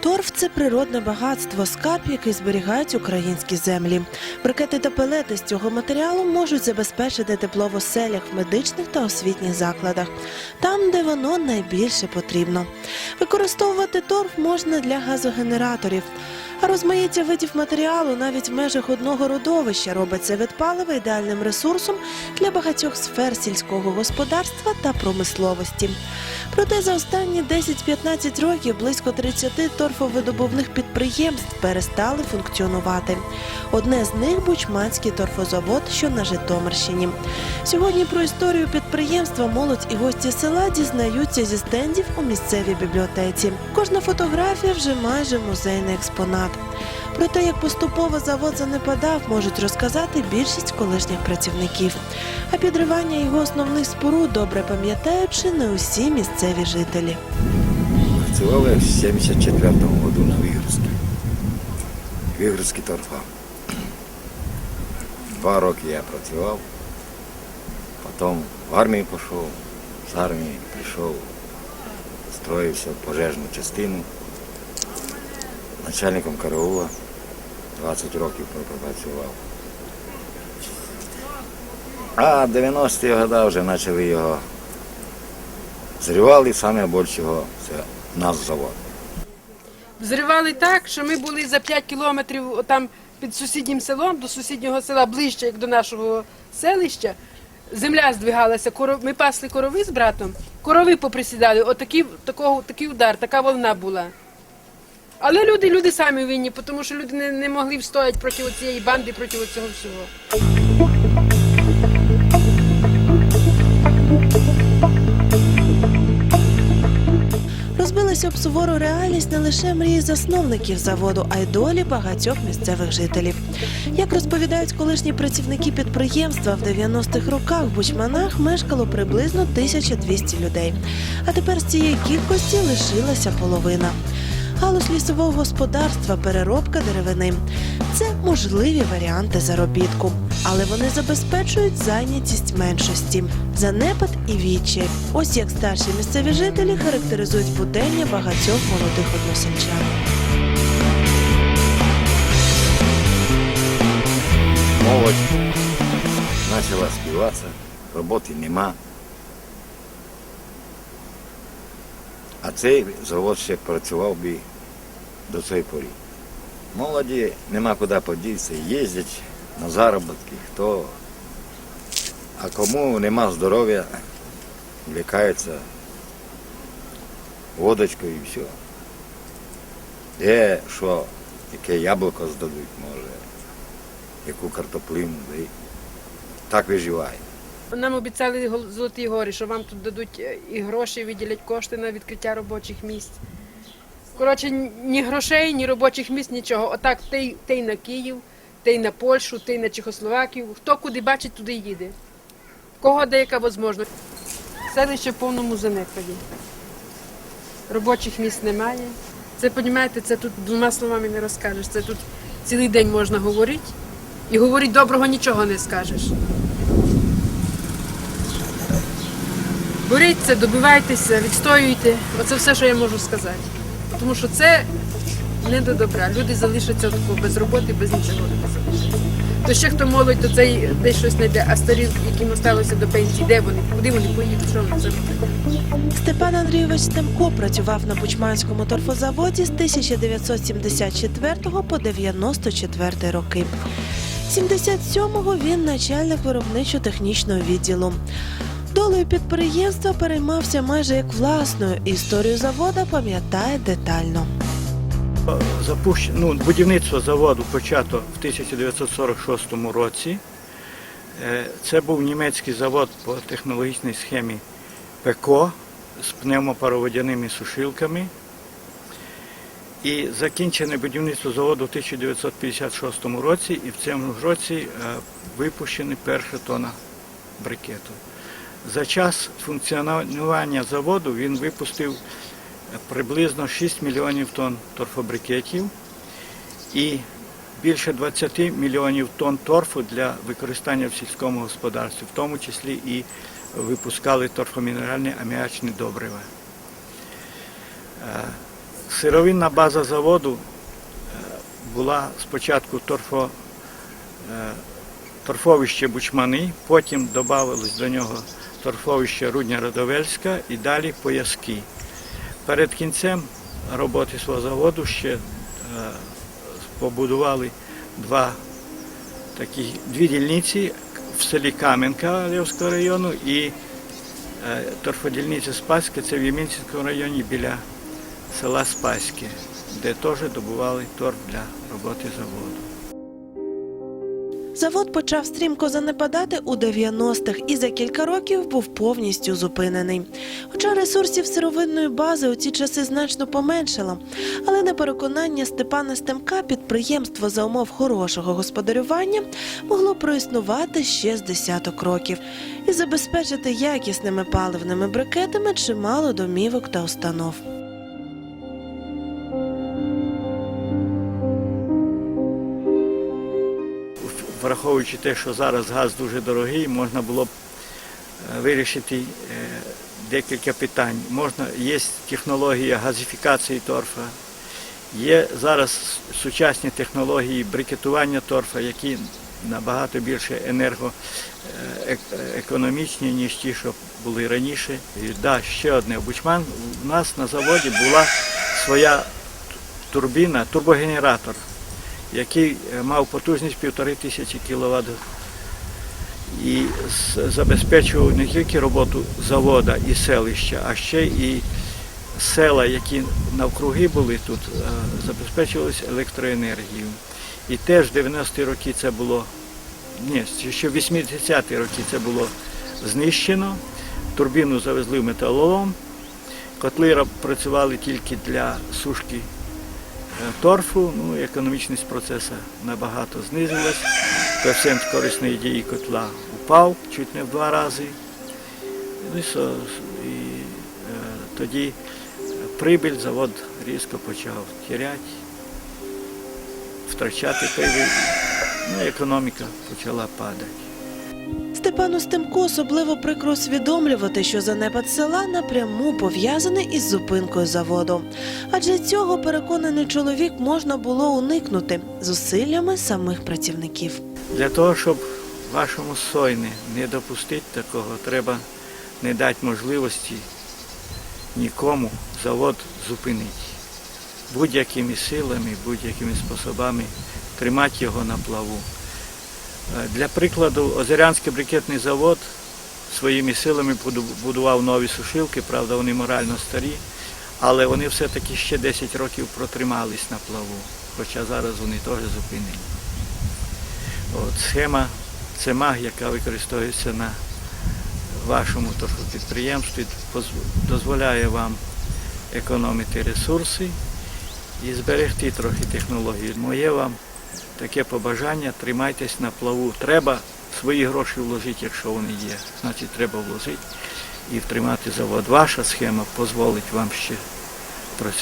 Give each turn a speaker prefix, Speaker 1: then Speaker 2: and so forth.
Speaker 1: Торф це природне багатство, скарб, який зберігають українські землі. Брикети та пелети з цього матеріалу можуть забезпечити тепло в оселях, в медичних та освітніх закладах, там, де воно найбільше потрібно. Використовувати торф можна для газогенераторів. Розмаїття видів матеріалу навіть в межах одного родовища робить цей вид палива ідеальним ресурсом для багатьох сфер сільського господарства та промисловості. Проте за останні 10-15 років близько 30 торфовидобувних підприємств перестали функціонувати. Одне з них Бучманський торфозавод, що на Житомирщині. Сьогодні про історію підприємства молодь і гості села дізнаються зі стендів у місцевій бібліотеці. Кожна фотографія вже майже музейний експонат. Про те, як поступово завод занепадав, можуть розказати більшість колишніх працівників. А підривання його основних споруд добре пам'ятаючи не усі місцеві жителі.
Speaker 2: Працювали в 74-му году на Вігорській. Вігорський торфа. Два роки я працював, потім в армію пішов, з армії прийшов, строївся в пожежну частину, начальником караула 20 років пропрацював. А 90-ті роки вже почали його зривали саме більшого це наш завод.
Speaker 3: Взривали так, що ми були за 5 кілометрів там під сусіднім селом, до сусіднього села ближче, як до нашого селища. Земля здвигалася, ми пасли корови з братом, корови поприсідали, отакий, такий удар, така волна була. Але люди, люди самі винні, тому що люди не, не могли встояти проти цієї банди, проти цього всього.
Speaker 1: Розбилися об сувору реальність не лише мрії засновників заводу, а й долі багатьох місцевих жителів. Як розповідають колишні працівники підприємства, в 90-х роках в Бучманах мешкало приблизно 1200 людей. А тепер з цієї кількості лишилася половина. Галузь лісового господарства, переробка деревини це можливі варіанти заробітку, але вони забезпечують зайнятість меншості, занепад і вічі. Ось як старші місцеві жителі характеризують будення багатьох молодих односельчан.
Speaker 2: Молодь почала співатися, роботи нема. Цей завод ще працював би до цієї порі. Молоді нема куди подітися, їздять на заробітки, хто. А кому нема здоров'я, лікаються водочкою і все. Де що, яке яблуко здадуть, може, яку картоплину, да так виживає.
Speaker 3: Нам обіцяли Золоті гори, що вам тут дадуть е, і гроші, виділять кошти на відкриття робочих місць. Коротше, ні- грошей, ні робочих місць, нічого. Отак той, той на Київ, той на Польщу, той на Чехословакію. Хто куди бачить, туди їде. Кого деяка можливість. Селище в повному занепаді. Робочих місць немає. Це, розумієте, це тут двома словами не розкажеш. Це тут цілий день можна говорити. І говорити доброго нічого не скажеш. Боріться, добивайтеся, відстоюйте. Оце все, що я можу сказати. Тому що це не до добра. Люди залишаться тако без роботи, без нічого не залишаться. То ще хто молодь, то цей десь щось знайде, а старі, яким осталося до пенсії, де вони, куди вони поїдуть, що вони роблять?
Speaker 1: Степан Андрійович Стемко працював на Бучманському торфозаводі з 1974 по 94 роки. 77-го він начальник виробничо-технічного відділу. Долею підприємства переймався майже як власною. Історію завода пам'ятає детально.
Speaker 4: Запущено, ну, будівництво заводу почато в 1946 році. Е, Це був німецький завод по технологічній схемі ПЕКО з пневмопароводяними сушилками. І закінчене будівництво заводу в 1956 році, і в цьому році е, випущена перша тона брикету. За час функціонування заводу він випустив приблизно 6 мільйонів тонн торфобрикетів і більше 20 мільйонів тонн торфу для використання в сільському господарстві, в тому числі і випускали торфомінеральні аміачні добрива. Е, Сировинна база заводу е, була спочатку торфо, е, торфовище Бучмани, потім додавалось до нього торфовище Рудня Радовельська і далі пояски. Перед кінцем роботи свого заводу ще е, побудували два такі, дві дільниці в селі Кам'янка Львівського району і е, торфодільниця Спаська, це в Ємінському районі біля села Спаське, де теж добували торф для роботи заводу.
Speaker 1: Завод почав стрімко занепадати у 90-х і за кілька років був повністю зупинений. Хоча ресурсів сировинної бази у ці часи значно поменшало, але на переконання Степана Стемка підприємство за умов хорошого господарювання могло проіснувати ще з десяток років і забезпечити якісними паливними брикетами чимало домівок та установ.
Speaker 4: Враховуючи те, що зараз газ дуже дорогий, можна було б е, вирішити е, декілька питань. Можна, є технологія газифікації торфа, є зараз сучасні технології брикетування торфа, які набагато більше енергоекономічні, ніж ті, що були раніше. І, да, ще одне. Бучман у нас на заводі була своя турбіна, турбогенератор який е, мав потужність півтори тисячі кВт і забезпечував не тільки роботу завода і селища, а ще і села, які навкруги були тут, е, забезпечувалися електроенергією. І теж в 90-ті роки це було, ні, ще в 80-ті роки це було знищено. Турбіну завезли в металолом, котли працювали тільки для сушки торфу, ну, економічність процесу набагато знизилась. Коефіцієнт корисної дії котла упав чуть не в два рази. Ну, і, і е, тоді прибиль завод різко почав тіряти, втрачати прибиль, ну, економіка почала падати.
Speaker 1: Степану Стемку особливо прикро усвідомлювати, що занепад села напряму пов'язаний із зупинкою заводу. Адже цього переконаний чоловік можна було уникнути зусиллями самих працівників.
Speaker 4: Для того, щоб вашому сойне не допустити такого, треба не дати можливості нікому завод зупинити. Будь-якими силами, будь-якими способами тримати його на плаву. Е, Для прикладу, Озерянський брикетний завод своїми силами будував нові сушилки, правда, вони морально старі, але вони все-таки ще 10 років протримались на плаву, хоча зараз вони теж зупинені. От, схема ЦЕМАГ, яка використовується на вашому торфопідприємстві, поз- дозволяє вам економити ресурси і зберегти трохи технології. Моє вам таке побажання, тримайтесь на плаву. Треба свої гроші вложити, якщо вони є. Значить, треба вложити і втримати завод. Ваша схема дозволить вам ще працювати.